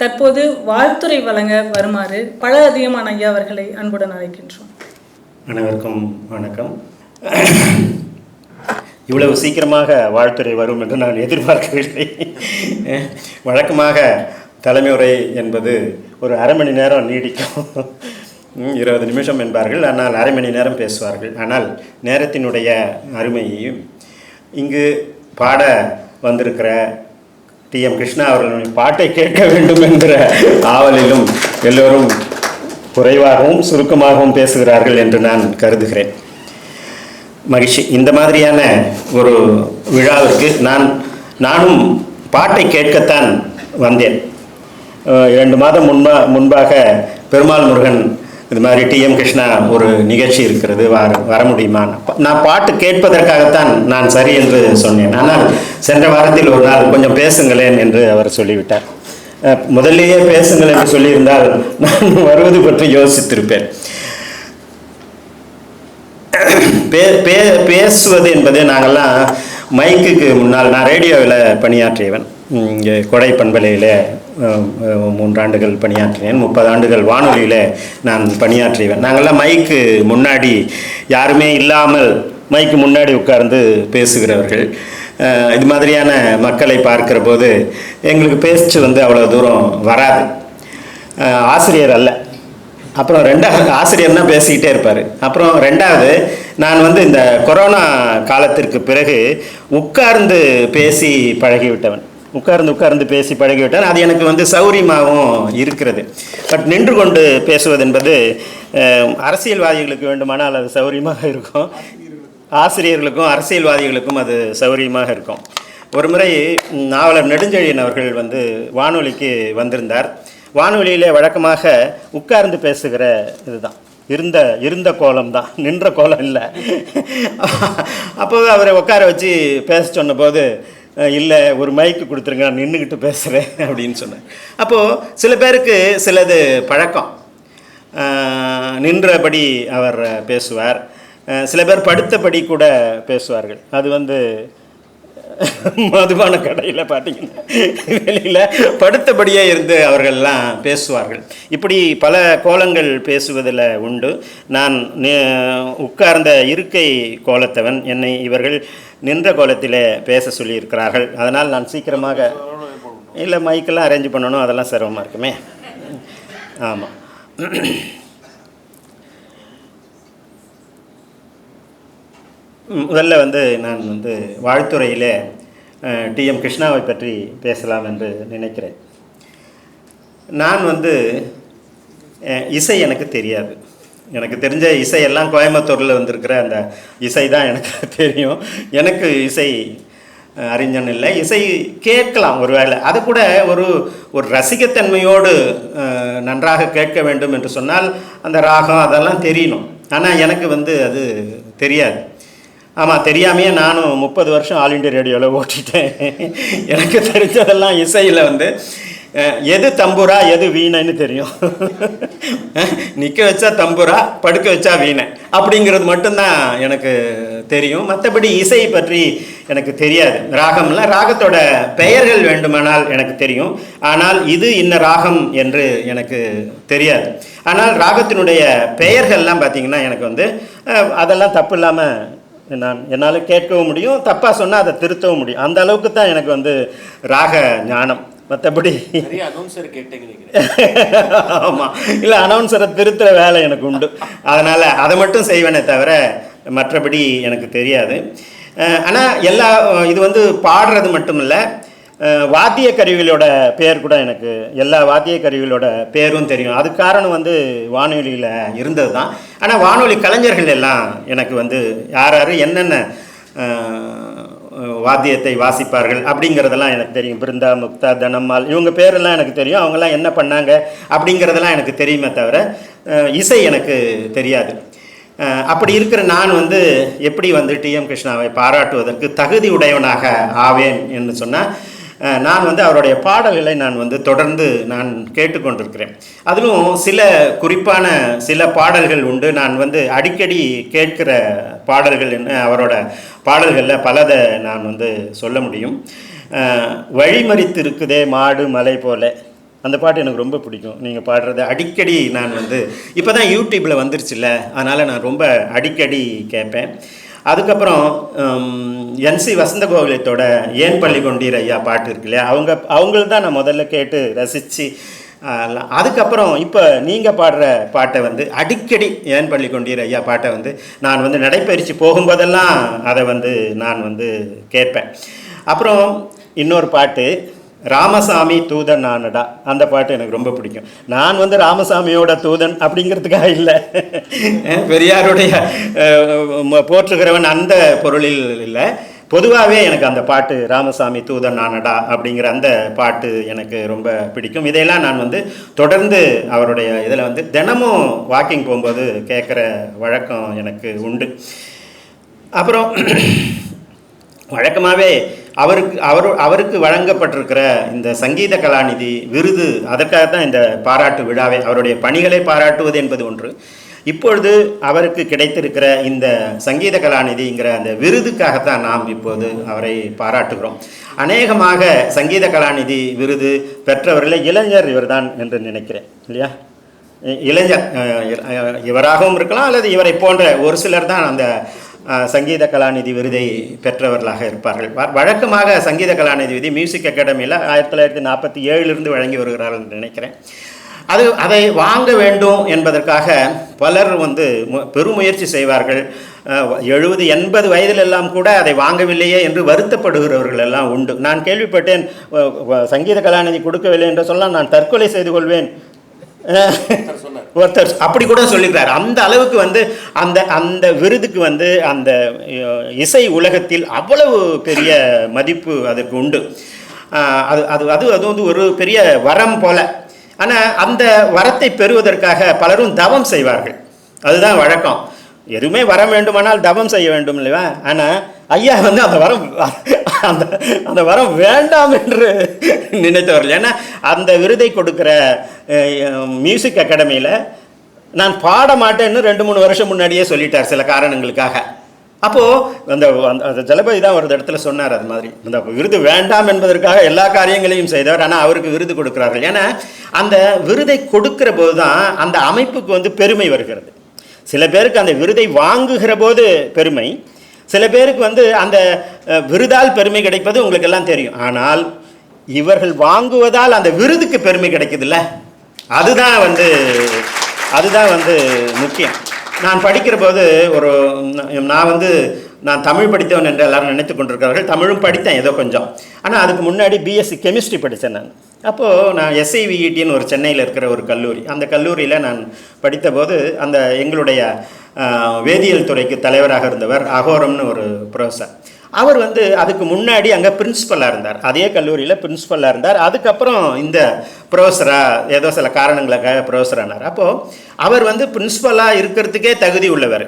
தற்போது வாழ்த்துறை வழங்க வருமாறு பல அதிகமான ஐயா அவர்களை அன்புடன் அழைக்கின்றோம். அனைவருக்கும் வணக்கம். இவ்வளவு சீக்கிரமாக வாழ்த்துறை வரும் என்று நான் எதிர்பார்க்கவில்லை. வழக்கமாக தலைமுறை என்பது ஒரு அரை மணி நேரம் நீடிக்கும். இருபது நிமிஷம் என்பார்கள் ஆனால் அரை மணி நேரம் பேசுவார்கள். ஆனால் நேரத்தினுடைய அருமையையும் இங்கு பாட வந்திருக்கிற டி எம் கிருஷ்ணா அவர்களின் பாட்டை கேட்க வேண்டும் என்கிற ஆவலிலும் எல்லோரும் குறைவாகவும் சுருக்கமாகவும் பேசுகிறார்கள் என்று நான் கருதுகிறேன். மகிழ்ச்சி. இந்த மாதிரியான ஒரு விழாவிற்கு நான் நானும் பாட்டை கேட்கத்தான் வந்தேன். இரண்டு மாதம் முன்பா முன்பாக பெருமாள் முருகன் இது மாதிரி டிஎம் கிருஷ்ணா ஒரு நிகழ்ச்சி இருக்கிறது. வர வர முடியுமா? நான் பாட்டு கேட்பதற்காகத்தான் நான் சரி என்று சொன்னேன். ஆனால் சென்ற வாரத்தில் ஒரு நாள் கொஞ்சம் பேசுங்களேன் என்று அவர் சொல்லிவிட்டார். முதல்லையே பேசுங்கள் என்று சொல்லியிருந்தால் நான் வருவது பற்றி யோசித்திருப்பேன். பே பே பேசுவது என்பது நாங்கள்லாம் மைக்குக்கு முன்னால் நான் ரேடியோவில் பணியாற்றியவன். இங்கே கொடை பண்பலையில் மூன்றாண்டுகள் பணியாற்றினேன். முப்பது ஆண்டுகள் வானொலியில் நான் பணியாற்றிவேன் நாங்கள்லாம் மைக்கு முன்னாடி யாருமே இல்லாமல் மைக்கு முன்னாடி உட்கார்ந்து பேசுகிறவர்கள். இது மாதிரியான மக்களை பார்க்குற போது எங்களுக்கு பேச்சு வந்து அவ்வளோ தூரம் வராது. ஆசிரியர் அல்ல. அப்புறம் ரெண்டாவது ஆசிரியர்னா பேசிக்கிட்டே இருப்பார். அப்புறம் ரெண்டாவது நான் வந்து இந்த கொரோனா காலத்திற்கு பிறகு உட்கார்ந்து பேசி பழகிவிட்டவன். உட்கார்ந்து உட்கார்ந்து பேசி பழகிவிட்டேன் அது எனக்கு வந்து சௌரியமாகவும் இருக்கிறது. பட் நின்று கொண்டு பேசுவது என்பது அரசியல்வாதிகளுக்கு வேண்டுமானால் அது சௌரியமாக இருக்கும். ஆசிரியர்களுக்கும் அரசியல்வாதிகளுக்கும் அது சௌரியமாக இருக்கும். ஒரு முறை நாவலர் நெடுஞ்செழியன் அவர்கள் வந்து வானொலிக்கு வந்திருந்தார். வானொலியிலே வழக்கமாக உட்கார்ந்து பேசுகிற இதுதான். இருந்த இருந்த கோலம் தான். நின்ற கோலம் இல்லை. அப்போது அவரை உட்கார வச்சு பேச சொன்னபோது இல்லை ஒரு மைக்கு கொடுத்துருங்க நான் நின்றுக்கிட்டு பேசுகிறேன் அப்படின்னு சொன்னேன். அப்போது சில பேருக்கு சிலது பழக்கம். நின்றபடி அவர் பேசுவார். சில பேர் படுத்தபடி கூட பேசுவார்கள். அது வந்து மதுபான கடையில் பார்த்தீங்கன்னா வெளியில் படுத்தபடியே இருந்து அவர்கள்லாம் பேசுவார்கள். இப்படி பல கோலங்கள் பேசுவதில் உண்டு. நான் உட்கார்ந்த இருக்கை கோலத்தவன் என்னை இவர்கள் நின்ற கோலத்தில் பேச சொல்லியிருக்கிறார்கள். அதனால் நான் சீக்கிரமாக இல்லை மைக்கெல்லாம் அரேஞ்ச் பண்ணணும். அதெல்லாம் சிரமமாக இருக்குமே. ஆமாம் முதல்ல வந்து நான் வந்து வாழ்த்துறையிலே டிஎம் கிருஷ்ணாவை பற்றி பேசலாம் என்று நினைக்கிறேன். நான் வந்து இசை எனக்கு தெரியாது. எனக்கு தெரிஞ்ச இசையெல்லாம் கோயம்புத்தூரில் வந்திருக்கிற அந்த இசை தான் எனக்கு தெரியும். எனக்கு இசை அறிஞன் இல்லை. இசை கேட்கலாம் ஒரு வேளை அது கூட ஒரு ஒரு ரசிகத்தன்மையோடு நன்றாக கேட்க வேண்டும் என்று சொன்னால் அந்த ராகம் அதெல்லாம் தெரியணும். ஆனால் எனக்கு வந்து அது தெரியாது. ஆமாம் தெரியாமையே நானும் முப்பது வருஷம் ஆல் இண்டியா ரேடியோவில் ஓட்டிட்டேன். எனக்கு தெரிஞ்சதெல்லாம் இசையில் வந்து எது தம்புரா எது வீணைன்னு தெரியும். நிற்க வச்சா தம்புரா படுக்க வச்சா வீணை. அப்படிங்கிறது மட்டும்தான் எனக்கு தெரியும். மற்றபடி இசை பற்றி எனக்கு தெரியாது. ராகம்ல ராகத்தோட பெயர்கள் வேண்டுமானால் எனக்கு தெரியும். ஆனால் இது இன்ன ராகம் என்று எனக்கு தெரியாது. ஆனால் ராகத்தினுடைய பெயர்கள்லாம் பார்த்தீங்கன்னா எனக்கு வந்து அதெல்லாம் தப்பு இல்லாமல் நான் என்னால் கேட்கவும் முடியும் தப்பாக சொன்னால் அதை திருத்தவும் முடியும். அந்த அளவுக்கு தான் எனக்கு வந்து ராக ஞானம். மற்றபடி அனௌன்சர் கேட்டேங்க ஆமாம் இல்லை அனௌன்சரை திருத்துற வேலை எனக்கு உண்டு. அதனால் அதை மட்டும் செய்வேனே தவிர மற்றபடி எனக்கு தெரியாது. ஆனால் எல்லா இது வந்து பாடுறது மட்டும் இல்லை வாத்திய கருவிகளோட பேர் கூட எனக்கு எல்லா வாத்திய கருவிகளோட பேரும் தெரியும். அது காரணம் வந்து வானொலியில் இருந்தது தான். ஆனால் வானொலி கலைஞர்கள் எல்லாம் எனக்கு வந்து யார் யார் என்னென்ன வாத்தியத்தை வாசிப்பார்கள் அப்படிங்கிறதெல்லாம் எனக்கு தெரியும். பிருந்தா முக்தா தனம்மாள் இவங்க பேரெல்லாம் எனக்கு தெரியும். அவங்கெல்லாம் என்ன பண்ணாங்க அப்படிங்கிறதெல்லாம் எனக்கு தெரியுமே தவிர இசை எனக்கு தெரியாது. அப்படி இருக்கிற நான் வந்து எப்படி வந்து டிஎம் கிருஷ்ணாவை பாராட்டுவதற்கு தகுதி உடையவனாக ஆவேன் என்று சொன்னால் நான் வந்து அவருடைய பாடல்களை நான் வந்து தொடர்ந்து நான் கேட்டுக்கொண்டிருக்கிறேன். அதிலும் சில குறிப்பான சில பாடல்கள் உண்டு. நான் வந்து அடிக்கடி கேட்கிற பாடல்கள் என்ன அவரோட பாடல்களில் பலதை நான் வந்து சொல்ல முடியும். வழிமறித்து இருக்குதே மாடு மலை போல. அந்த பாட்டு எனக்கு ரொம்ப பிடிக்கும். நீங்கள் பாடுறது அடிக்கடி நான் வந்து இப்போ தான் யூடியூப்பில் வந்துருச்சுல்ல அதனால் நான் ரொம்ப அடிக்கடி கேட்பேன். அதுக்கப்புறம் என்சி வசந்த கோகுலத்தோட ஏன் பள்ளி கொண்டீர் ஐயா பாட்டு இருக்கு இல்லையா? அவங்க அவங்கள தான் நான் முதல்ல கேட்டு ரசித்து அதுக்கப்புறம் இப்போ நீங்கள் பாடுற பாட்டை வந்து அடிக்கடி ஏன் பள்ளி கொண்டீர் ஐயா பாட்டை வந்து நான் வந்து நடைப்பயிற்சி போகும்போதெல்லாம் அதை வந்து நான் வந்து கேட்பேன். அப்புறம் இன்னொரு பாட்டு ராமசாமி தூதன் நானடா. அந்த பாட்டு எனக்கு ரொம்ப பிடிக்கும். நான் வந்து ராமசாமியோட தூதன் அப்படிங்கிறதுக்காக இல்லை. பெரியாருடைய போற்றுகிறவன் அந்த பொருளில் இல்லை. பொதுவாகவே எனக்கு அந்த பாட்டு ராமசாமி தூதன் நானடா அப்படிங்கிற அந்த பாட்டு எனக்கு ரொம்ப பிடிக்கும். இதையெல்லாம் நான் வந்து தொடர்ந்து அவருடைய இதில் வந்து தினமும் வாக்கிங் போகும்போது கேட்குற வழக்கம் எனக்கு உண்டு. அப்புறம் வழக்கமாகவே அவருக்கு அவர் அவருக்கு வழங்கப்பட்டிருக்கிற இந்த சங்கீத கலாநிதி விருது அதற்காக தான் இந்த பாராட்டு விழாவை அவருடைய பணிகளை பாராட்டுவது என்பது ஒன்று. இப்பொழுது அவருக்கு கிடைத்திருக்கிற இந்த சங்கீத கலாநிதிங்கிற அந்த விருதுக்காகத்தான் நாம் இப்போது அவரை பாராட்டுகிறோம். அநேகமாக சங்கீத கலாநிதி விருது பெற்றவர்களில் இளைஞர் இவர்தான் என்று நினைக்கிறேன் இல்லையா? இ- இளைஞர் இவராகவும் இருக்கலாம் அல்லது இவரை போன்ற ஒரு சிலர் தான் அந்த சங்கீத கலாநிதி விருதை பெற்றவர்களாக இருப்பார்கள். வ- வழக்கமாக சங்கீத கலாநிதி விருது மியூசிக் அகாடமியில் ஆயிரத்தி தொள்ளாயிரத்தி நாற்பத்தி ஏழிலிருந்து வழங்கி வருகிறார்கள் என்று நினைக்கிறேன். அது அதை வாங்க வேண்டும் என்பதற்காக பலர் வந்து பெருமுயற்சி செய்வார்கள். எழுபது எண்பது வயதில் எல்லாம் கூட அதை வாங்கவில்லையே என்று வருத்தப்படுகிறவர்கள் எல்லாம் உண்டு. நான் கேள்விப்பட்டேன் சங்கீத கலாநிதி கொடுக்கவில்லை என்று சொன்னால் நான் தற்கொலை செய்து கொள்வேன். ஒருத்தர் அப்படி கூட சொல்லியிருக்காரு அந்த அளவுக்கு வந்து அந்த அந்த விருதுக்கு வந்து அந்த இசை உலகத்தில் அவ்வளவு பெரிய மதிப்பு அதற்கு உண்டு. அது அது அது அது வந்து ஒரு பெரிய வரம் போல. ஆனால் அந்த வரத்தை பெறுவதற்காக பலரும் தவம் செய்வார்கள். அதுதான் வழக்கம். எதுவுமே வர வேண்டுமானால் தவம் செய்ய வேண்டும் இல்லையா? ஆனால் ஐயா வந்து அந்த வரம் அந்த அந்த வரம் வேண்டாம் என்று நினைத்தவர்கள். ஏன்னா அந்த விருதை கொடுக்கிற மியூசிக் அகாடமியில் நான் பாட மாட்டேன்னு ரெண்டு மூணு வருஷம் முன்னாடியே சொல்லிட்டார் சில காரணங்களுக்காக. அப்போது அந்த அந்த- ஜலபதி தான் ஒரு இடத்துல சொன்னார் அது மாதிரி. இந்த விருது வேண்டாம் என்பதற்காக எல்லா காரியங்களையும் செய்தவர் ஆனால் அவருக்கு விருது கொடுக்கிறார்கள். ஏன்னா அந்த விருதை கொடுக்கிற போது தான் அந்த அமைப்புக்கு வந்து பெருமை வருகிறது. சில பேருக்கு அந்த விருதை வாங்குகிற போது பெருமை. சில பேருக்கு வந்து அந்த விருதால் பெருமை கிடைப்பது உங்களுக்கு எல்லாம் தெரியும். ஆனால் இவர்கள் வாங்குவதால் அந்த விருதுக்கு பெருமை கிடைக்குதுல்ல? அதுதான் வந்து அதுதான் வந்து முக்கியம். நான் படிக்கிற போது ஒரு நான் வந்து நான் தமிழ் படித்தவன் என்று எல்லாரும் நினைத்து கொண்டிருக்கிறார்கள். தமிழும் படித்தேன் ஏதோ கொஞ்சம். ஆனால் அதுக்கு முன்னாடி பிஎஸ்சி கெமிஸ்ட்ரி படித்தேன் நான். அப்போது நான் எஸ்ஐவிஇடின்னு ஒரு சென்னையில் இருக்கிற ஒரு கல்லூரி. அந்த கல்லூரியில் நான் படித்தபோது அந்த எங்களுடைய வேதியியல் துறைக்கு தலைவராக இருந்தவர் அகோரம்னு ஒரு ப்ரொஃபஸர் அவர் வந்து அதுக்கு முன்னாடி அங்கே பிரின்ஸிபலாக இருந்தார். அதே கல்லூரியில் பிரின்ஸிபலாக இருந்தார். அதுக்கப்புறம் இந்த ப்ரொஃபஸராக ஏதோ சில காரணங்களுக்காக ப்ரொஃபஸரானார் அப்போது அவர் வந்து பிரின்ஸிபலாக இருக்கிறதுக்கே தகுதி உள்ளவர்.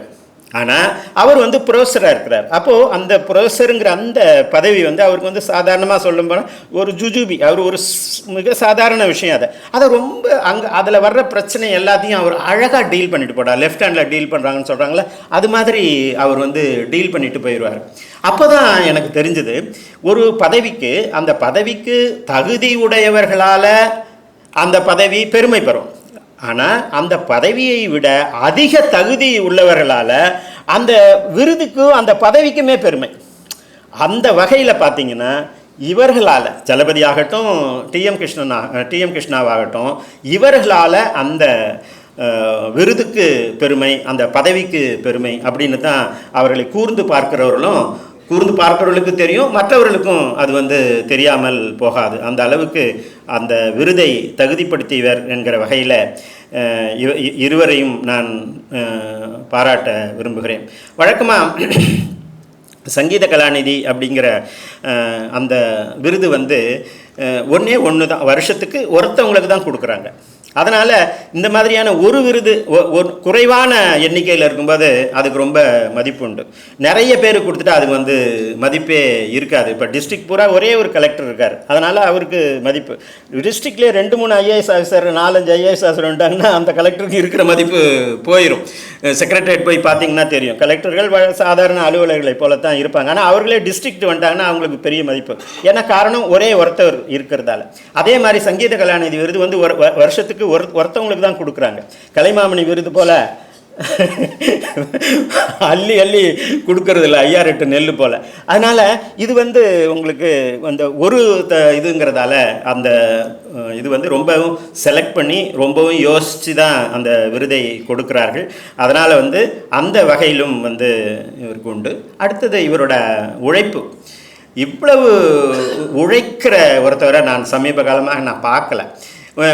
ஆனால் அவர் வந்து ப்ரொஃபஸராக இருக்கிறார். அப்போது அந்த ப்ரொஃபஸருங்கிற அந்த பதவி வந்து அவருக்கு வந்து சாதாரணமாக சொல்லும் போனால் ஒரு ஜுஜுபி அவர் ஒரு ஸ்- மிக சாதாரண விஷயம் அதை. அதை ரொம்ப அங்கே அதில் வர்ற பிரச்சனை எல்லாத்தையும் அவர் அழகாக டீல் பண்ணிட்டு போட்டார் லெஃப்ட் ஹேண்டில் டீல் பண்ணுறாங்கன்னு சொல்கிறாங்களே அது மாதிரி அவர் வந்து டீல் பண்ணிட்டு போயிடுவார் அப்போ தான் எனக்கு தெரிஞ்சது ஒரு பதவிக்கு அந்த பதவிக்கு தகுதி உடையவர்களால் அந்த பதவி பெருமை பெறும். ஆனால் அந்த பதவியை விட அதிக தகுதி உள்ளவர்களால் அந்த விருதுக்கும் அந்த பதவிக்குமே பெருமை. அந்த வகையில் பார்த்தீங்கன்னா இவர்களால் ஜலபதி ஆகட்டும் டிஎம் கிருஷ்ணனா டிஎம் கிருஷ்ணாவாகட்டும் இவர்களால் அந்த விருதுக்கு பெருமை அந்த பதவிக்கு பெருமை அப்படின்னு தான் அவர்களை கூர்ந்து பார்க்கிறவர்களும் கூர்ந்து பார்ப்பவர்களுக்கு தெரியும் மற்றவர்களுக்கும் அது வந்து தெரியாமல் போகாது. அந்த அளவுக்கு அந்த விருதை தகுதிப்படுத்தியவர் என்கிற வகையில் இவ- இ- இருவரையும் நான் பாராட்ட விரும்புகிறேன். வழக்கமாக சங்கீத கலாநிதி அப்படிங்கிற அந்த விருது வந்து ஒன்றே ஒன்று தான் வருஷத்துக்கு ஒருத்தவங்களுக்கு தான் கொடுக்குறாங்க. அதனால் இந்த மாதிரியான ஒரு விருது ஒ- ஒரு குறைவான எண்ணிக்கையில் இருக்கும்போது அதுக்கு ரொம்ப மதிப்பு உண்டு. நிறைய பேர் கொடுத்துட்டா அதுக்கு வந்து மதிப்பே இருக்காது. இப்போ டிஸ்ட்ரிக்ட் பூரா ஒரே ஒரு கலெக்டர் இருக்கார். அதனால் அவருக்கு மதிப்பு. டிஸ்ட்ரிக்ட்லேயே ரெண்டு மூணு ஐஏஎஸ் ஆஃபீஸர் நாலஞ்சு ஐஏஎஸ் ஆஃபீஸர் வந்துட்டாங்கன்னா அந்த கலெக்டருக்கு இருக்கிற மதிப்பு போயிடும் செக்ரட்டரியேட் போய் பார்த்தீங்கன்னா தெரியும். கலெக்டர்கள் சாதாரண அலுவலர்களை போல தான் இருப்பாங்க. ஆனால் அவர்களே டிஸ்ட்ரிக்ட் வந்துட்டாங்கன்னா அவங்களுக்கு பெரிய மதிப்பு. ஏன்னா காரணம் ஒரே ஒருத்தர் இருக்கிறதால. அதே மாதிரி சங்கீத கலாநிதி விருது வந்து ஒரு வ- ஒரு ஒருத்தவங்களுக்கு தான் கொடுக்குறாங்க. கலைமாமணி விருது போல் அள்ளி அள்ளி கொடுக்கறது இல்லை ஐயா எட்டு நெல் போல். அதனால் இது வந்து உங்களுக்கு அந்த ஒரு த இதுங்கிறதால அந்த இது வந்து ரொம்பவும் செலக்ட் பண்ணி ரொம்பவும் யோசித்து தான் அந்த விருதை கொடுக்குறார்கள். அதனால் வந்து அந்த வகையிலும் வந்து இவருக்கு உண்டு. அடுத்தது இவரோட உழைப்பு. இவ்வளவு உழைக்கிற ஒருத்தவரை நான் சமீப காலமாக நான் பார்க்கல.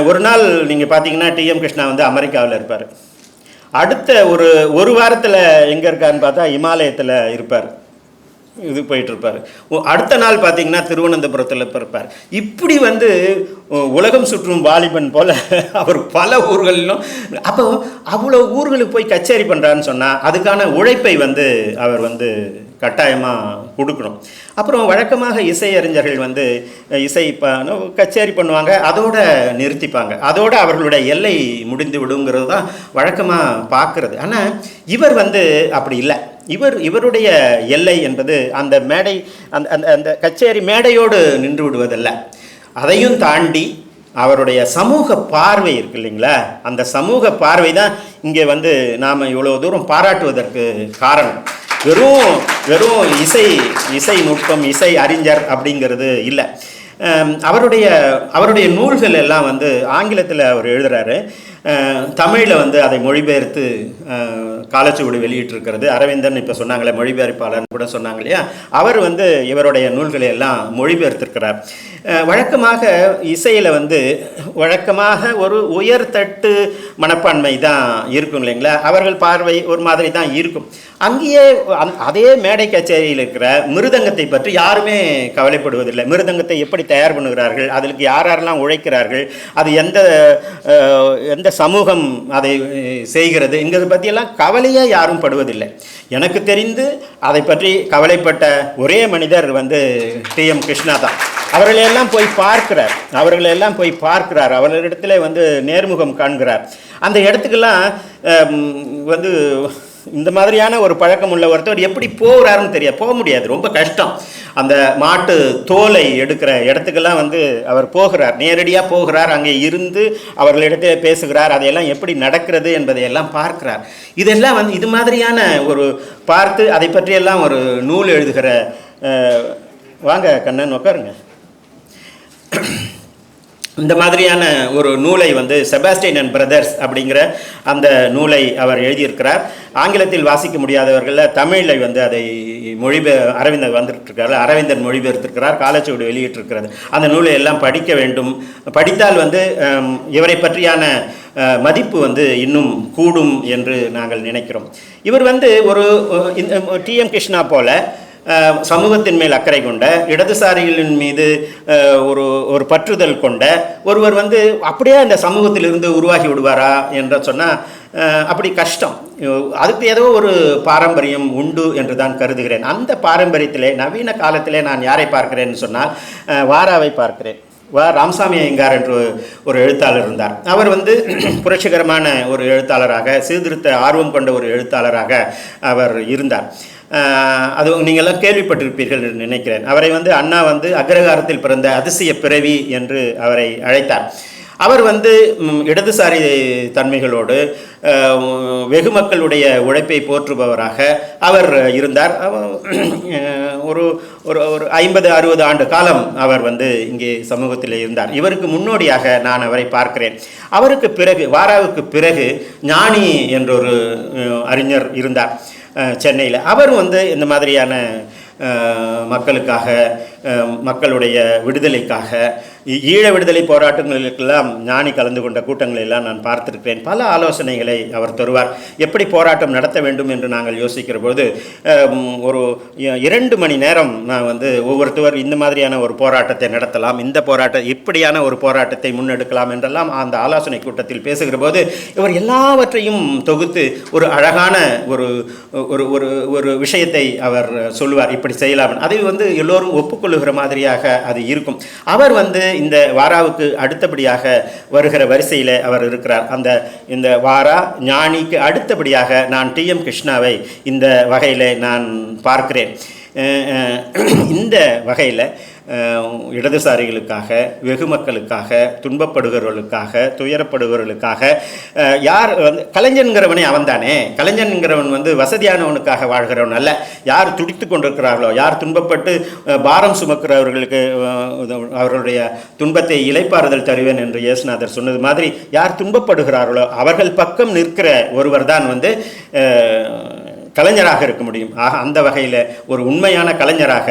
ஒரு நாள் நீங்கள் பார்த்தீங்கன்னா டிஎம் கிருஷ்ணா வந்து அமெரிக்காவில் இருப்பார். அடுத்த ஒரு ஒரு வாரத்தில் எங்கே இருக்காருன்னு பார்த்தா இமாலயத்தில் இருப்பார். இது போயிட்டுருப்பார் அடுத்த நாள் பார்த்தீங்கன்னா திருவனந்தபுரத்தில் இருப்பார். இப்படி வந்து உலகம் சுற்றும் வாலிபன் போல் அவர் பல ஊர்களிலும் அப்போ அவ்வளோ ஊர்களுக்கு போய் கச்சேரி பண்ணுறான்னு சொன்னால் அதுக்கான உழைப்பை வந்து அவர் வந்து கட்டாயமாக கொடுக்கணும். அப்புறம் வழக்கமாக இசையறிஞர்கள் வந்து இசை கச்சேரி பண்ணுவாங்க அதோட நிறுத்திப்பாங்க. அதோட அவர்களுடைய எல்லை முடிந்து விடுங்கிறது தான் வழக்கமாக பார்க்குறது. ஆனால் இவர் வந்து அப்படி இல்லை. இவர் இவருடைய எல்லை என்பது அந்த மேடை அந்த அந்த அந்த கச்சேரி மேடையோடு நின்று விடுவதல்ல. அதையும் தாண்டி அவருடைய சமூக பார்வை இருக்கு இல்லைங்களா? அந்த சமூக பார்வை தான் இங்கே வந்து நாம் இவ்வளோ தூரம் பாராட்டுவதற்கு காரணம். வெறும் வெறும் இசை இசை நுட்பம் இசை அறிஞர் அப்படிங்கிறது இல்லை. அவருடைய அவருடைய நூல்கள் எல்லாம் வந்து ஆங்கிலத்தில் அவர் எழுதுறாரு. தமிழில் வந்து அதை மொழிபெயர்த்து காலச்சுவடு வெளியிட்டிருக்கிறது. அரவிந்தன் இப்போ சொன்னாங்களே மொழிபெயர்ப்பாளர்னு கூட சொன்னாங்க இல்லையா? அவர் வந்து இவருடைய நூல்களை எல்லாம் மொழிபெயர்த்திருக்கிறார். வழக்கமாக இசையில் வந்து வழக்கமாக ஒரு உயர்தட்டு மனப்பான்மை தான் இருக்கும் இல்லைங்களா? அவர்கள் பார்வை ஒரு மாதிரி தான் இருக்கும். அங்கேயே அந் அதே மேடை கச்சேரியில் இருக்கிற மிருதங்கத்தை பற்றி யாருமே கவலைப்படுவதில்லை. மிருதங்கத்தை எப்படி தயார் பண்ணுகிறார்கள்? அதற்கு யார் யாரெல்லாம் உழைக்கிறார்கள்? அது எந்த எந்த சமூகம் அதை செய்கிறது. என்கிறத பற்றியெல்லாம் கவலையே யாரும் படுவதில்லை. எனக்கு தெரிந்து அதை பற்றி கவலைப்பட்ட ஒரே மனிதர் வந்து டி. எம். கிருஷ்ணா தான். அவர்களையெல்லாம் போய் பார்க்கிறார். அவர்களையெல்லாம் போய் பார்க்கிறார். அவர்களிடத்துல வந்து நேர்முகம் காண்கிறார். அந்த இடத்துக்கெல்லாம் வந்து இந்த மாதிரியான ஒரு பழக்கம் உள்ள ஒருத்தர் எப்படி போகிறாருன்னு தெரியாது. போக முடியாது. ரொம்ப கஷ்டம். அந்த மாட்டு தோலை எடுக்கிற இடத்துக்கெல்லாம் வந்து அவர் போகிறார். நேரடியாக போகிறார். அங்கே இருந்து அவர்களிடத்தில் பேசுகிறார். அதையெல்லாம் எப்படி நடக்கிறது என்பதையெல்லாம் பார்க்கிறார். இதெல்லாம் வந்து இது மாதிரியான ஒரு பார்த்து அதை பற்றியெல்லாம் ஒரு நூல் எழுதுகிற வாங்க கண்ணன் உட்காருங்க. இந்த மாதிரியான ஒரு நூலை வந்து செபாஸ்டின் அண்ட் பிரதர்ஸ் அப்படிங்கிற அந்த நூலை அவர் எழுதியிருக்கிறார். ஆங்கிலத்தில் வாசிக்க முடியாதவர்களில் தமிழில் வந்து அதை மொழிபெ அரவிந்தர் வந்துட்டு இருக்காரு அரவிந்தன் மொழிபெயர்த்திருக்கிறார் காலச்சுவடு வெளியிட்டிருக்கிறது. அந்த நூலை எல்லாம் படிக்க வேண்டும். படித்தால் வந்து இவரை பற்றியான மதிப்பு வந்து இன்னும் கூடும் என்று நாங்கள் நினைக்கிறோம். இவர் வந்து ஒரு அஹ், இந்த டிஎம் கிருஷ்ணா போல சமூகத்தின் மேல் அக்கறை கொண்ட இடதுசாரிகளின் மீது ஒரு ஒரு பற்றுதல் கொண்ட ஒருவர் வந்து அப்படியே அந்த சமூகத்திலிருந்து உருவாகி விடுவாரா என்று சொன்னால் அப்படி கஷ்டம். அதுக்கு ஏதோ ஒரு பாரம்பரியம் உண்டு என்று தான் கருதுகிறேன். அந்த பாரம்பரியத்திலே நவீன காலத்திலே நான் யாரை பார்க்கிறேன்னு சொன்னால் வாராவை பார்க்கிறேன். வா ராமசாமி ஐயங்கார் என்று ஒரு எழுத்தாளர் இருந்தார். அவர் வந்து புரட்சிகரமான ஒரு எழுத்தாளராக சீர்திருத்த ஆர்வம் கொண்ட ஒரு எழுத்தாளராக அவர் இருந்தார். அது நீங்கள்லாம் கேள்விப்பட்டிருப்பீர்கள் என்று நினைக்கிறேன். அவரை வந்து அண்ணா வந்து அக்ரகாரத்தில் பிறந்த அதிசய பிறவி என்று அவரை அழைத்தார். அவர் வந்து இடதுசாரி தன்மைகளோடு வெகு மக்களுடைய உழைப்பை போற்றுபவராக அவர் இருந்தார். ஒரு ஒரு ஒரு ஐம்பது அறுபது ஆண்டு காலம் அவர் வந்து இங்கே சமூகத்தில் இருந்தார். இவருக்கு முன்னோடியாக நான் அவரை பார்க்கிறேன். அவருக்கு பிறகு வாராவுக்கு பிறகு ஞானி என்றொரு அறிஞர் இருந்தார். சென்னையில். அவர் வந்து இந்த மாதிரியான மக்களுக்காக மக்களுடைய விடுதலைக்காக ஈழ விடுதலை போராட்டங்களுக்கெல்லாம் ஞானி கலந்து கொண்ட கூட்டங்களை எல்லாம் நான் பார்த்திருக்கிறேன். பல ஆலோசனைகளை அவர் தருவார். எப்படி போராட்டம் நடத்த வேண்டும் என்று நாங்கள் யோசிக்கிற போது ஒரு இரண்டு மணி நேரம் நான் வந்து ஒவ்வொருத்தவர் இந்த மாதிரியான ஒரு போராட்டத்தை நடத்தலாம் இந்த போராட்ட இப்படியான ஒரு போராட்டத்தை முன்னெடுக்கலாம் என்றெல்லாம் அந்த ஆலோசனை கூட்டத்தில் பேசுகிற போது இவர் எல்லாவற்றையும் தொகுத்து ஒரு அழகான ஒரு ஒரு ஒரு ஒரு விஷயத்தை அவர் சொல்லுவார். இப்படி செய்யலாம். அதை வந்து எல்லோரும் ஒப்புக்கொள்ளுகிற மாதிரியாக அது இருக்கும். அவர் வந்து இந்த வாராவுக்கு அடுத்தபடியாக வருகிற வரிசையில் அவர் இருக்கிறார். அந்த இந்த வாரா ஞானிக்கு அடுத்தபடியாக நான் டி எம் கிருஷ்ணாவை இந்த வகையில் நான் பார்க்கிறேன். அஹ் இந்த வகையில் இடதுசாரிகளுக்காக வெகு மக்களுக்காக துன்பப்படுகிறவர்களுக்காக துயரப்படுகிறவர்களுக்காக யார் வந்து கலைஞன்கிறவனே அவன்தானே. கலைஞன்கிறவன் வந்து வசதியானவனுக்காக வாழ்கிறவன் அல்ல. யார் துடித்து கொண்டிருக்கிறார்களோ யார் துன்பப்பட்டு பாரம் சுமக்கிறவர்களுக்கு அவர்களுடைய துன்பத்தை இலைப்பாறுதல் தருவேன் என்று இயேசுநாதர் சொன்னது மாதிரி யார் துன்பப்படுகிறார்களோ அவர்கள் பக்கம் நிற்கிற ஒருவர் தான் வந்து கலைஞராக இருக்க முடியும். ஆக அந்த வகையில் ஒரு உண்மையான கலைஞராக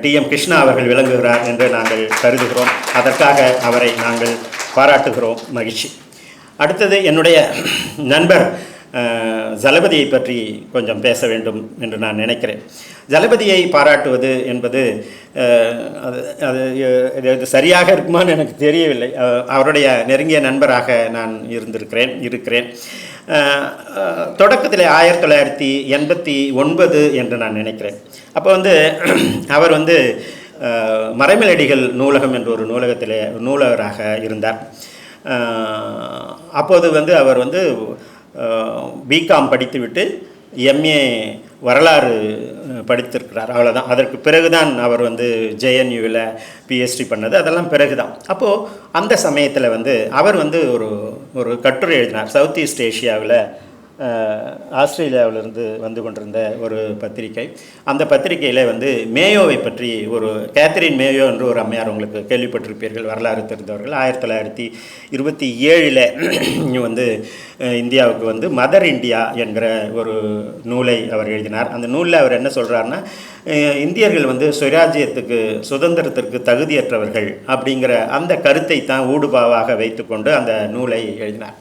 டி எம் கிருஷ்ணா அவர்கள் விளங்குகிறார் என்று நாங்கள் கருதுகிறோம். அதற்காக அவரை நாங்கள் பாராட்டுகிறோம். மகிழ்ச்சி. அடுத்தது என்னுடைய நண்பர் ஜலபதியை பற்றி கொஞ்சம் பேச வேண்டும் என்று நான் நினைக்கிறேன். ஜலபதியை பாராட்டுவது என்பது அது அது சரியாக இருக்குமான்னு எனக்கு தெரியவில்லை. அவருடைய நெருங்கிய நண்பராக நான் இருந்திருக்கிறேன் இருக்கிறேன். தொடக்கத்தில் ஆயிரத்தி தொள்ளாயிரத்தி எண்பத்தி ஒன்பது என்று நான் நினைக்கிறேன். அப்போ வந்து அவர் வந்து மறைமலடிகள் நூலகம் என்ற ஒரு நூலகத்தில் நூலகராக இருந்தார். அப்போது வந்து அவர் வந்து பிகாம் படித்துவிட்டு எம்ஏ வரலாறு படித்திருக்கிறார். அவ்வளோதான் அதற்கு பிறகுதான் அவர் வந்து ஜேஎன்யூவில் பிஹெச்டி பண்ணது. அதெல்லாம் பிறகுதான். அப்போது அந்த சமயத்தில் வந்து அவர் வந்து ஒரு ஒரு கட்டுரை எழுதினார். சவுத் ஈஸ்ட் ஏஷியாவில் ஆஸ்திரேலியாவிலிருந்து வந்து கொண்டிருந்த ஒரு பத்திரிகை. அந்த பத்திரிகையில் வந்து மேயோவை பற்றி ஒரு கேத்தரின் மேயோ என்று ஒரு அம்மையார் உங்களுக்கு கேள்விப்பட்டிருப்பீர்கள் வரலாறு தெரிந்தவர்கள். ஆயிரத்தி தொள்ளாயிரத்தி இருபத்தி ஏழில் வந்து இந்தியாவுக்கு வந்து மதர் இந்தியா என்கிற ஒரு நூலை அவர் எழுதினார். அந்த நூலில் அவர் என்ன சொல்கிறாருன்னா இந்தியர்கள் வந்து சுயராஜ்யத்துக்கு சுதந்திரத்திற்கு தகுதியற்றவர்கள் அப்படிங்கிற அந்த கருத்தை தான் ஊடுபாவாக வைத்துக்கொண்டு அந்த நூலை எழுதினார்.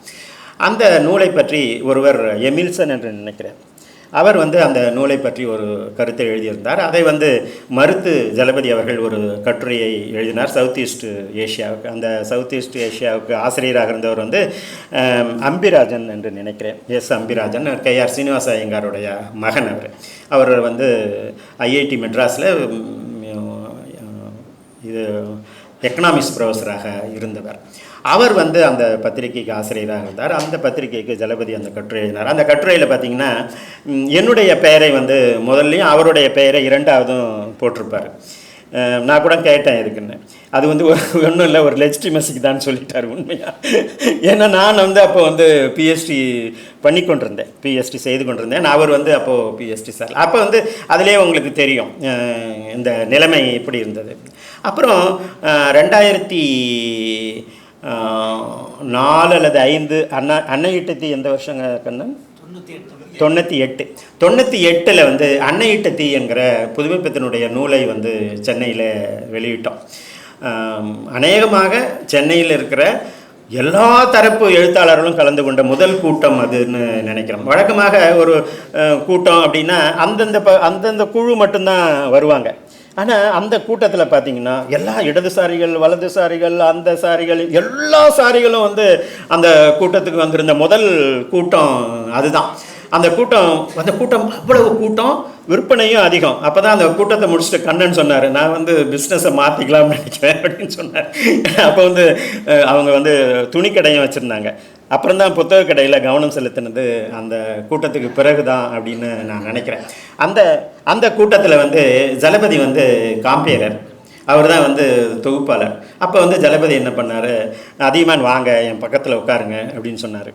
அந்த நூலை பற்றி ஒருவர் எமில்சன் என்று நினைக்கிறேன். அவர் வந்து அந்த நூலை பற்றி ஒரு கருத்தை எழுதியிருந்தார். அதை வந்து மறுத்து ஜலபதி அவர்கள் ஒரு கட்டுரையை எழுதினார். சவுத் ஈஸ்ட் ஏஷியாவுக்கு அந்த சவுத் ஈஸ்ட் ஏஷியாவுக்கு ஆசிரியராக இருந்தவர் வந்து அம்பிராஜன் என்று நினைக்கிறேன். S Ambirajan K R Srinivasa ஐயங்காருடைய மகன் அவர். அவர் வந்து ஐஐடி மெட்ராஸில் இது எக்கனாமிக்ஸ் ப்ரொஃபஸராக இருந்தவர். அவர் வந்து அந்த பத்திரிகைக்கு ஆசிரியராக இருந்தார். அந்த பத்திரிகைக்கு ஜலபதி அந்த கட்டுரை எழுதினார். அந்த கட்டுரையில் பார்த்தீங்கன்னா என்னுடைய பெயரை வந்து முதல்லையும் அவருடைய பெயரை இரண்டாவதும் போட்டிருப்பார். நான் கூட கேட்டேன் எதுக்குன்னு. அது வந்து ஒன்றும் இல்லை ஒரு லெஜிட்டிமசிக்கு தான் சொல்லிட்டார் உண்மையாக ஏன்னா நான் வந்து அப்போ வந்து பிஎஸ்டி பண்ணி கொண்டிருந்தேன். பிஎஸ்டி செய்து கொண்டிருந்தேன். அவர் வந்து அப்போது பிஎஸ்டி சார் அப்போ வந்து அதிலே உங்களுக்கு தெரியும் இந்த நிலைமை எப்படி இருந்தது. அப்புறம் ரெண்டாயிரத்தி நாலு அல்லது ஐந்து அண்ணா அன்னையிட்டத்தி எந்த வருஷங்க கண்ணன்? தொண்ணூற்றி எட்டு தொண்ணூற்றி எட்டில் வந்து அன்னையிட்ட என்கிற புதுமைப்பத்தினுடைய நூலை வந்து சென்னையில் வெளியிட்டோம். அநேகமாக சென்னையில் இருக்கிற எல்லா தரப்பு எழுத்தாளர்களும் கலந்து கொண்ட முதல் கூட்டம் அதுன்னு நினைக்கிறோம். வழக்கமாக ஒரு கூட்டம் அப்படின்னா அந்தந்த ப அந்தந்த குழு மட்டும்தான் வருவாங்க. ஆனால் அந்த கூட்டத்தில் பார்த்தீங்கன்னா எல்லா இடதுசாரிகள் வலதுசாரிகள் அந்த சாரிகள் எல்லா சாரிகளும் வந்து அந்த கூட்டத்துக்கு வந்திருந்த முதல் கூட்டம் அதுதான். அந்த கூட்டம் அந்த கூட்டம் அவ்வளவு கூட்டம் விற்பனையும் அதிகம். அப்போ தான் அந்த கூட்டத்தை முடிச்சுட்டு கண்ணன் சொன்னார் நான் வந்து பிஸ்னஸை மாற்றிக்கலாம்னு நினைக்கிறேன் அப்படின்னு சொன்னார். அப்போ வந்து அவங்க வந்து துணிக்கடையும் வச்சுருந்தாங்க. அப்புறம் தான் புத்தக கடையில் கவனம் செலுத்தினது அந்த கூட்டத்துக்கு பிறகு தான் அப்படின்னு நான் நினைக்கிறேன். அந்த அந்த கூட்டத்தில் வந்து ஜலபதி வந்து காம்பேரர் அவர் தான் வந்து தொகுப்பாளர். அப்போ வந்து ஜலபதி என்ன பண்ணார்? அதிகமான் வாங்க என் பக்கத்தில் உட்காருங்க அப்படின்னு சொன்னார்.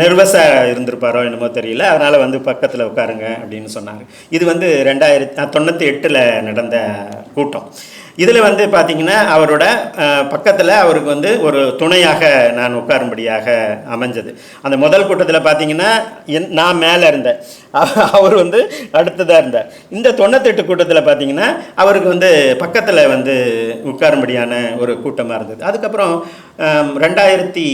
நெர்வஸாக இருந்திருப்பாரோ என்னமோ தெரியல. அதனால் வந்து பக்கத்தில் உட்காருங்க அப்படின்னு சொன்னார். இது வந்து ரெண்டாயிரத்தி தொண்ணூற்றி எட்டில் நடந்த கூட்டம். இதில் வந்து பார்த்தீங்கன்னா அவரோட பக்கத்தில் அவருக்கு வந்து ஒரு துணையாக நான் உட்காரும்படியாக அமைஞ்சது. அந்த முதல் கூட்டத்தில் பார்த்தீங்கன்னா என் நான் மேலே இருந்தேன். அவர் வந்து அடுத்ததாக இருந்தார். இந்த தொண்ணூத்தெட்டு கூட்டத்தில் பார்த்திங்கன்னா அவருக்கு வந்து பக்கத்தில் வந்து உட்காரும்படியான ஒரு கூட்டமாக இருந்தது. அதுக்கப்புறம் ரெண்டாயிரத்தி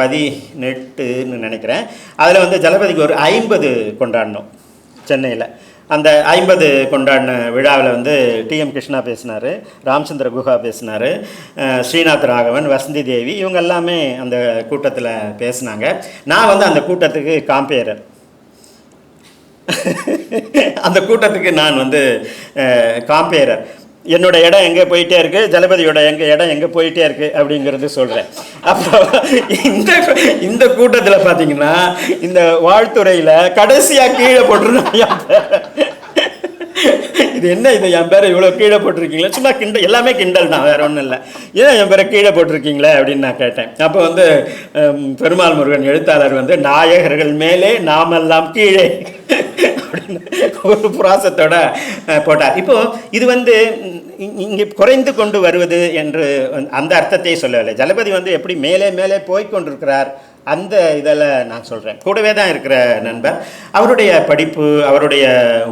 பதினெட்டுன்னு நினைக்கிறேன். அதில் வந்து ஜலபதிக்கு ஒரு ஐம்பது கொண்டாடினோம் சென்னையில். அந்த ஐம்பது கொண்டாடின விழாவில் வந்து டிஎம் கிருஷ்ணா பேசினார் ராமச்சந்திர குஹா பேசினார் ஸ்ரீநாத் ராகவன் வசந்தி தேவி இவங்க எல்லாமே அந்த கூட்டத்தில் பேசினாங்க. நான் வந்து அந்த கூட்டத்துக்கு காம்பேரர். அந்த கூட்டத்துக்கு நான் வந்து காம்பேரர். என்னோட இடம் எங்கே போயிட்டே இருக்கு? ஜலபதியோட எங்கள் இடம் எங்கே போயிட்டே இருக்கு அப்படிங்கிறது சொல்கிறேன் அப்போ இந்த இந்த கூட்டத்தில் பார்த்தீங்கன்னா இந்த வாழ்த்துறையில் கடைசியாக கீழே போட்டிருந்தாங்க. இது என்ன இது? என் பேரை இவ்வளோ கீழே போட்டிருக்கீங்களா? சும்மா கிண்டல் எல்லாமே கிண்டல் தான் வேற ஒன்றும் இல்லை. ஏன் என் பேரை கீழே போட்டிருக்கீங்களே அப்படின்னு நான் கேட்டேன். அப்போ வந்து பெருமாள் முருகன் எழுத்தாளர் வந்து நாயகர்கள் மேலே நாமெல்லாம் கீழே. அப்படின்னு ஒரு புராசத்தோட போட்டார். இப்போ இது வந்து இங்கே குறைந்து கொண்டு வருவது என்று அந்த அர்த்தத்தை சொல்லவில்லை. ஜலபதி வந்து எப்படி மேலே மேலே போய்கொண்டிருக்கிறார் அந்த இதில் நான் சொல்கிறேன் கூடவே தான் இருக்கிற நண்பர். அவருடைய படிப்பு அவருடைய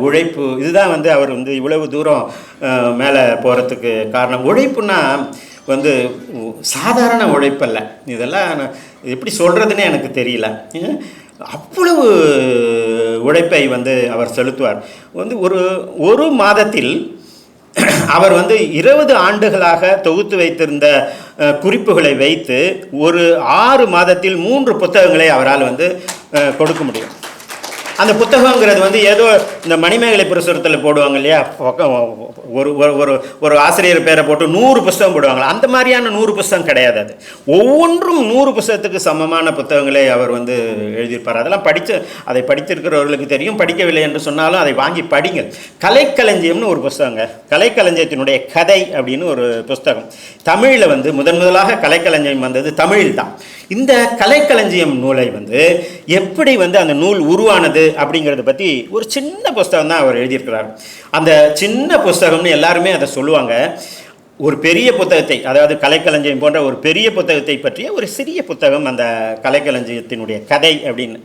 உழைப்பு இதுதான் வந்து அவர் வந்து இவ்வளவு தூரம் மேலே போகிறதுக்கு காரணம். உழைப்புனா வந்து சாதாரண உழைப்பல்ல. இதெல்லாம் நான் எப்படி சொல்கிறதுனே எனக்கு தெரியல. அவ்வளவு உழைப்பை வந்து அவர் செலுத்துவார். வந்து ஒரு ஒரு மாதத்தில் அவர் வந்து இருபது ஆண்டுகளாக தொகுத்து வைத்திருந்த குறிப்புகளை வைத்து ஒரு ஆறு மாதத்தில் மூன்று புத்தகங்களை அவரால் வந்து கொடுக்க முடியும். அந்த புத்தகங்கிறது வந்து ஏதோ இந்த மணிமேகலை பிரசுரத்தில் போடுவாங்க இல்லையா? பக்கம் ஒரு ஒரு- ஒரு ஒரு ஆசிரியர் பேரை போட்டு நூறு புஸ்தகம் போடுவாங்களா? அந்த மாதிரியான நூறு புஸ்தகம் கிடையாது அது. ஒவ்வொன்றும் நூறு புஸ்தகத்துக்கு சமமான புத்தகங்களை அவர் வந்து எழுதியிருப்பார். அதெல்லாம் படித்து அதை படித்திருக்கிறவர்களுக்கு தெரியும். படிக்கவில்லை என்று சொன்னாலும் அதை வாங்கி படிங்கள். கலைக்களஞ்சியம்னு ஒரு புஸ்தகங்க. கலைக்களஞ்சியத்தினுடைய கதை அப்படின்னு ஒரு புஸ்தகம். தமிழில் வந்து முதன் முதலாக கலைக்களஞ்சியம் வந்தது தமிழ் தான் இந்த கலைக்களஞ்சியம் நூலை வந்து எப்படி வந்து அந்த நூல் உருவானது அப்படிங்கிறத பற்றி ஒரு சின்ன புஸ்தகம் தான் அவர் எழுதியிருக்கிறார். அந்த சின்ன புஸ்தகம்னு எல்லாருமே அதை சொல்லுவாங்க. ஒரு பெரிய புத்தகத்தை அதாவது கலைக்களஞ்சியம் போன்ற ஒரு பெரிய புத்தகத்தை பற்றிய ஒரு சிறிய புத்தகம் அந்த கலைக்களஞ்சியத்தினுடைய கதை அப்படின்னு.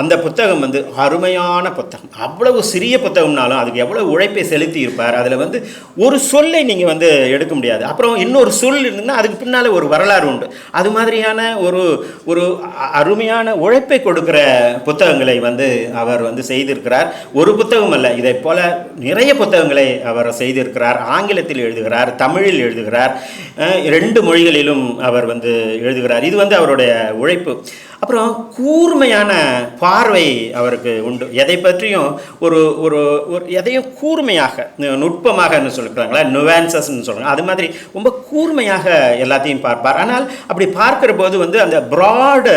அந்த புத்தகம் வந்து அருமையான புத்தகம். அவ்வளவு சிறிய புத்தகம்னாலும் அதுக்கு எவ்வளோ உழைப்பை செலுத்தி இருப்பார் அதில் வந்து ஒரு சொல்லை நீங்கள் வந்து எடுக்க முடியாது. அப்புறம் இன்னொரு சொல் இருந்ததுன்னா அதுக்கு பின்னால் ஒரு வரலாறு உண்டு. அது மாதிரியான ஒரு ஒரு அருமையான உழைப்பை கொடுக்கிற புத்தகங்களை வந்து அவர் வந்து செய்திருக்கிறார். ஒரு புத்தகம் அல்ல இதை போல நிறைய புத்தகங்களை அவர் செய்திருக்கிறார். ஆங்கிலத்தில் எழுதுகிறார் தமிழில் எழுதுகிறார். ரெண்டு மொழிகளிலும் அவர் வந்து எழுதுகிறார். இது வந்து அவருடைய உழைப்பு. அப்புறம் கூர்மையான பார்வை அவருக்கு உண்டு. எதை பற்றியும் ஒரு ஒரு ஒரு எதையும் கூர்மையாக நுட்பமாக என்ன சொல்லுறாங்களா நுவான்சஸ்ன்னு சொல்கிறாங்க அது மாதிரி ரொம்ப கூர்மையாக எல்லாத்தையும் பார்ப்பார். ஆனால் அப்படி பார்க்குற போது வந்து அந்த ப்ராடு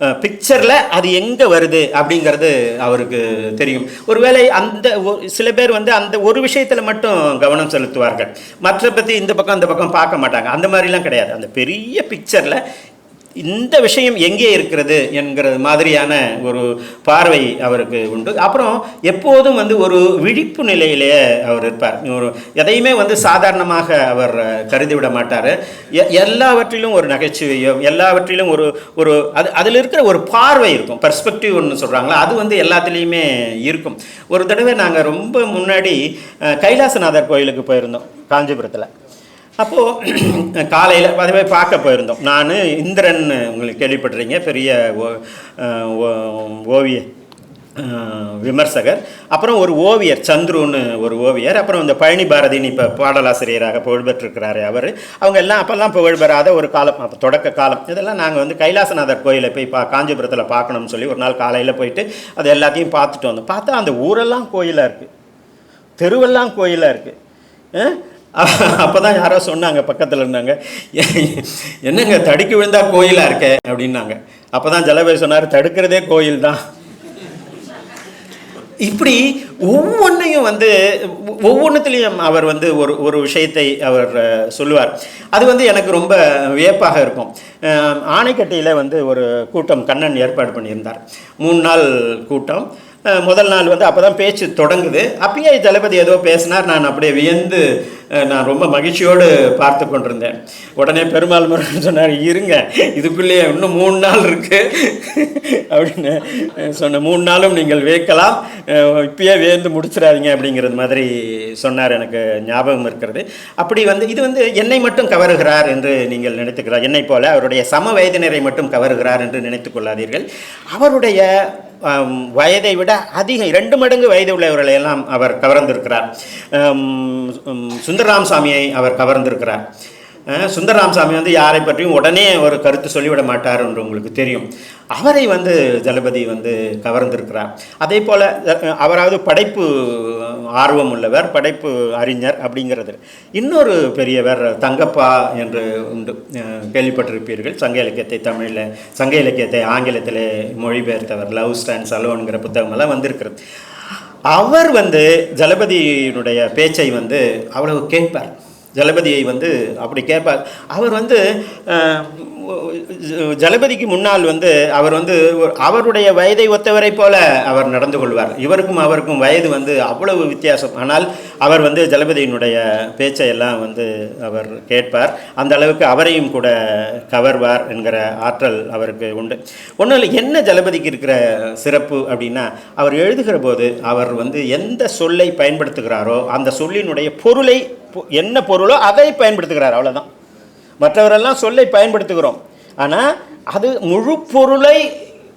பிக்சரில் அது எங்கே வருது அப்படிங்கிறது அவருக்கு தெரியும். ஒருவேளை அந்த ஒ- சில பேர் வந்து அந்த ஒரு விஷயத்தில் மட்டும் கவனம் செலுத்துவார்கள். மற்ற பற்றி இந்த பக்கம் அந்த பக்கம் பார்க்க மாட்டாங்க. அந்த மாதிரிலாம் கிடையாது. அந்த பெரிய பிக்சரில் இந்த விஷயம் எங்கே இருக்கிறது என்கிறது மாதிரியான ஒரு பார்வை அவருக்கு உண்டு. அப்புறம் எப்போதும் வந்து ஒரு விழிப்பு நிலையிலே அவர் இருப்பார். ஒரு எதையுமே வந்து சாதாரணமாக அவர் கருதிவிட மாட்டார். எ- எல்லாவற்றிலும் ஒரு நகைச்சுவையும் எல்லாவற்றிலும் ஒரு ஒரு அது அதில் இருக்கிற ஒரு பார்வை இருக்கும். பர்ஸ்பெக்டிவ் ஒன்று சொல்கிறாங்களா அது வந்து எல்லாத்துலேயுமே இருக்கும். ஒரு தடவை நாங்கள் ரொம்ப முன்னாடி கைலாசநாதர் கோயிலுக்கு போயிருந்தோம் காஞ்சிபுரத்தில். அப்போது காலையில் அதுவே பார்க்க போயிருந்தோம். நான் இந்திரன் உங்களுக்கு கேள்விப்பட்டிருக்கீங்க பெரிய ஓ- ஓ- ஓவிய விமர்சகர். அப்புறம் ஒரு ஓவியர் சந்துருன்னு ஒரு ஓவியர். அப்புறம் இந்த பழனி பாரதின்னு இப்போ பாடலாசிரியராக புகழ்பெற்றிருக்கிறாரு அவர். அவங்க எல்லாம் அப்போல்லாம் புகழ்பெறாத ஒரு காலம் அப்போ தொடக்க காலம். இதெல்லாம் நாங்கள் வந்து கைலாசநாதர் கோயிலை போய் பா காஞ்சிபுரத்தில் பார்க்கணும்னு சொல்லி ஒரு நாள் காலையில் போயிட்டு அது எல்லாத்தையும் பார்த்துட்டு வந்தோம். பார்த்தா அந்த ஊரெல்லாம் கோயிலாக இருக்குது தெருவெல்லாம் கோயிலாக இருக்குது அப்போ தான் யாரோ சொன்னாங்க பக்கத்தில் இருந்தாங்க. என்னங்க தடுக்கி விழுந்தா கோயிலாக இருக்கே? அப்படின்னாங்க. அப்போ தான் ஜலபதி சொன்னார் தடுக்கிறதே கோயில் தான். இப்படி ஒவ்வொன்றையும் வந்து ஒவ்வொன்றுத்துலேயும் அவர் வந்து ஒரு ஒரு விஷயத்தை அவர் சொல்லுவார். அது வந்து எனக்கு ரொம்ப வியப்பாக இருக்கும். ஆணைக்கட்டியில் வந்து ஒரு கூட்டம் கண்ணன் ஏற்பாடு பண்ணியிருந்தார். மூணு நாள் கூட்டம். முதல் நாள் வந்து அப்போ தான் பேச்சு தொடங்குது. அப்பயே தளபதி ஏதோ பேசினார். நான் அப்படியே வியந்து நான் ரொம்ப மகிழ்ச்சியோடு பார்த்து கொண்டிருந்தேன். உடனே பெருமாள் முருகன் சொன்னார் இருங்க இதுக்குள்ளேயே இன்னும் மூணு நாள் இருக்குது அப்படின்னு சொன்ன மூணு நாளும் நீங்கள் வேக்கலாம். இப்பயே வேந்து முடிச்சிடாதீங்க அப்படிங்கிறது மாதிரி சொன்னார். எனக்கு ஞாபகம் இருக்கிறது. அப்படி வந்து இது வந்து என்னை மட்டும் கவருகிறார் என்று நீங்கள் நினைத்துக்கிறார் என்னை போல அவருடைய சம வயதினரை மட்டும் கவருகிறார் என்று நினைத்து கொள்ளாதீர்கள். அவருடைய வயதை விட அதிகம் இரண்டு மடங்கு வயது உள்ளவர்களை எல்லாம் அவர் கவர்ந்திருக்கிறார். சுந்தரராம் சாமியை அவர் கவர்ந்திருக்கிறார். சுந்தரராம்சாமி வந்து யாரை பற்றியும் உடனே ஒரு கருத்து சொல்லிவிட மாட்டார் என்று உங்களுக்கு தெரியும். அவரை வந்து தளபதி வந்து கவர்ந்திருக்கிறார். அதே போல் அவராவது படைப்பு ஆர்வம் உள்ளவர் படைப்பு அறிஞர் அப்படிங்கிறது. இன்னொரு பெரியவர் தங்கப்பா என்று உண்டு கேள்விப்பட்டிருப்பீர்கள். சங்க இலக்கியத்தை தமிழில் சங்க இலக்கியத்தை ஆங்கிலத்தில் மொழிபெயர்த்தவர் லவ் ஸ்டாண்ட்ஸ் அலோன்கிற புத்தகமெல்லாம் வந்திருக்கிறது. அவர் வந்து ஜலபதியினுடைய பேச்சை வந்து அவ்வளவு கேட்பார். ஜலபதியை வந்து அப்படி கேட்பார். அவர் வந்து ஜலபதிக்கு முன்னால் வந்து அவர் வந்து ஒரு- அவருடைய வயதை ஒத்தவரை போல அவர் நடந்து கொள்வார். இவருக்கும் அவருக்கும் வயது வந்து அவ்வளவு வித்தியாசம். ஆனால் அவர் வந்து ஜலபதியினுடைய பேச்சை எல்லாம் வந்து அவர் கேட்பார். அந்த அளவுக்கு அவரையும் கூட கவர்வார் என்கிற ஆற்றல் அவருக்கு உண்டு. ஒன்றும் இல்லை என்ன ஜலபதிக்கு இருக்கிற சிறப்பு அப்படின்னா அவர் எழுதுகிற போது அவர் வந்து எந்த சொல்லை பயன்படுத்துகிறாரோ அந்த சொல்லினுடைய பொருளை என்ன பொருளோ அதை பயன்படுத்துகிறார் அவ்வளோதான் மற்றவரெல்லாம் சொல்லை பயன்படுத்துகிறோம். ஆனால் அது முழு பொருளை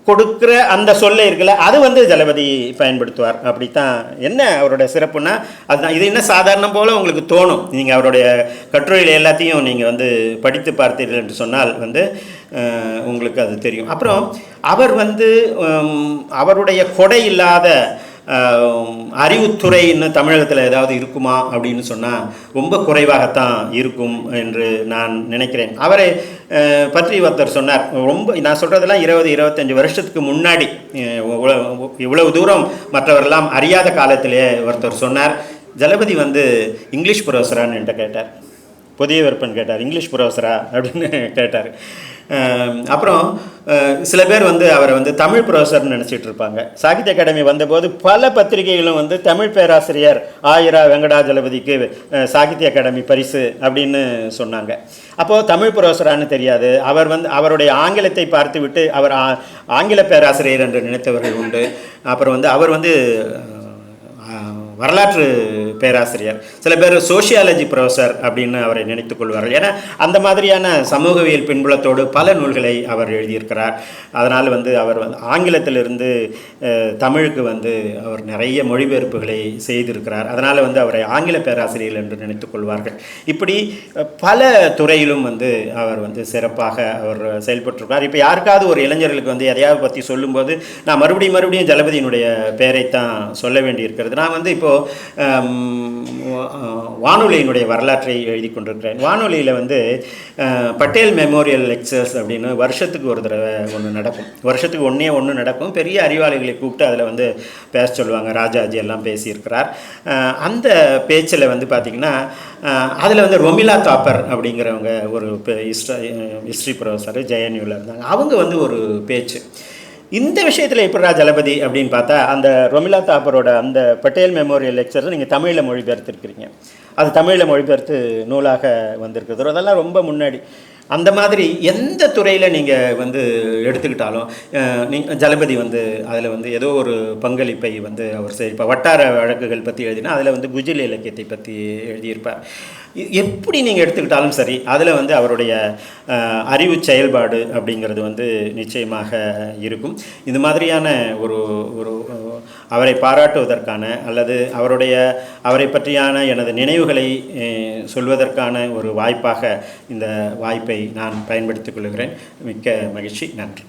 கொடுக்குற அந்த சொல்லை இருக்குல்ல அது வந்து ஜலபதி பயன்படுத்துவார். அப்படித்தான். என்ன அவருடைய சிறப்புனா அதுதான் இது என்ன சாதாரணம் போல் உங்களுக்கு தோணும்? நீங்கள் அவருடைய கட்டுரையில் எல்லாத்தையும் நீங்கள் வந்து படித்து பார்த்தீர்கள் என்று சொன்னால் வந்து உங்களுக்கு அது தெரியும். அப்புறம் அவர் வந்து அவருடைய கொடை இல்லாத அறிவுத்துறைன்னு தமிழகத்தில் ஏதாவது இருக்குமா அப்படின்னு சொன்னால் ரொம்ப குறைவாகத்தான் இருக்கும் என்று நான் நினைக்கிறேன். அவரை பற்றி ஒருத்தர் சொன்னார். ரொம்ப நான் சொல்கிறதெல்லாம் இருபது இருபத்தஞ்சி வருஷத்துக்கு முன்னாடி இவ்வளவு- தூரம் மற்றவரெல்லாம் அறியாத காலத்திலே ஒருத்தர் சொன்னார். ஜலபதி வந்து இங்கிலீஷ் ப்ரொஃபஸரான்னு என்கிட்ட கேட்டார். புதிய விற்பன் கேட்டார். இங்கிலீஷ் ப்ரொஃபஸரா அப்படின்னு கேட்டார். அப்புறம் சில பேர் வந்து அவரை வந்து தமிழ் ப்ரொஃபஸர்னு நினச்சிட்டு இருப்பாங்க. சாகித்ய அகாடமி வந்தபோது பல பத்திரிகைகளும் வந்து தமிழ் பேராசிரியர் ஆயிரா வெங்கடாஜலபதிக்கு சாகித்ய அகாடமி பரிசு அப்படின்னு சொன்னாங்க. அப்போது தமிழ் ப்ரொஃபஸரானு தெரியாது. அவர் வந்து அவருடைய ஆங்கிலத்தை பார்த்துவிட்டு அவர் ஆ- ஆங்கில பேராசிரியர் என்று நினைத்தவர்கள் உண்டு. அப்புறம் வந்து அவர் வந்து வரலாற்று பேராசிரியர். சில பேர் சோஷியாலஜி ப்ரொஃபஸர் அப்படின்னு அவரை நினைத்துக் கொள்வார்கள். ஏன்னா அந்த மாதிரியான சமூகவியல் பின்புலத்தோடு பல நூல்களை அவர் எழுதியிருக்கிறார். அதனால் வந்து அவர் வந்து ஆங்கிலத்திலிருந்து தமிழுக்கு வந்து அவர் நிறைய மொழிபெயர்ப்புகளை செய்திருக்கிறார். அதனால் வந்து அவரை ஆங்கில பேராசிரியர் என்று நினைத்துக் கொள்வார்கள். இப்படி பல துறையிலும் வந்து அவர் வந்து சிறப்பாக அவர் செயல்பட்டிருக்கிறார். இப்போ யாருக்காவது ஒரு இளைஞர்களுக்கு வந்து எதையாவது பற்றி சொல்லும்போது நான் மறுபடியும் மறுபடியும் ஜலபதியினுடைய பெயரைத்தான் சொல்ல வேண்டியிருக்கிறது. நான் வந்து இப்போது வானொலியினுடைய வரலாற்றை எழுதி கொண்டிருக்கிறேன். வானொலியில் வந்து பட்டேல் மெமோரியல் லெக்சர்ஸ் அப்படின்னு வருஷத்துக்கு ஒரு தடவை ஒன்று நடக்கும். வருஷத்துக்கு ஒன்றே ஒன்று நடக்கும். பெரிய அறிவாளிகளை கூப்பிட்டு அதில் வந்து பேச சொல்லுவாங்க. ராஜாஜி எல்லாம் பேசியிருக்கிறார். அந்த பேச்சில் வந்து பார்த்திங்கன்னா அதில் வந்து ரொமிலா தாப்பர் அப்படிங்கிறவங்க ஒரு ஹிஸ்ட்ரி ப்ரொஃபஸர் ஜெயன்யூவில் இருந்தாங்க. அவங்க வந்து ஒரு பேச்சு. இந்த விஷயத்தில் எப்படிரா ஜலபதி அப்படின்னு பார்த்தா அந்த ரொமிலா தாப்பரோட அந்த பட்டேல் மெமோரியல் லெக்சர் நீங்கள் தமிழில் மொழிபெயர்த்துருக்கிறீங்க. அது தமிழில் மொழிபெயர்த்து நூலாக வந்திருக்குது அதெல்லாம் ரொம்ப முன்னாடி. அந்த மாதிரி எந்த துறையில் நீங்கள் வந்து எடுத்துக்கிட்டாலும் நீங்கள் ஜலபதி வந்து அதில் வந்து ஏதோ ஒரு பங்களிப்பை வந்து அவர் செய் வட்டார வழக்குகள் பற்றி எழுதினா அதில் வந்து குஜில் இலக்கியத்தை பற்றி எழுதியிருப்பார். எப்படி நீங்கள் எடுத்துக்கிட்டாலும் சரி அதில் வந்து அவருடைய அறிவு செயல்பாடு அப்படிங்கிறது வந்து நிச்சயமாக இருக்கும். இது மாதிரியான ஒரு ஒரு அவரை பாராட்டுவதற்கான அல்லது அவருடைய அவரை பற்றியான எனது நினைவுகளை சொல்வதற்கான ஒரு வாய்ப்பாக இந்த வாய்ப்பை நான் பயன்படுத்திக் கொள்கிறேன். மிக்க மகிழ்ச்சி. நன்றி.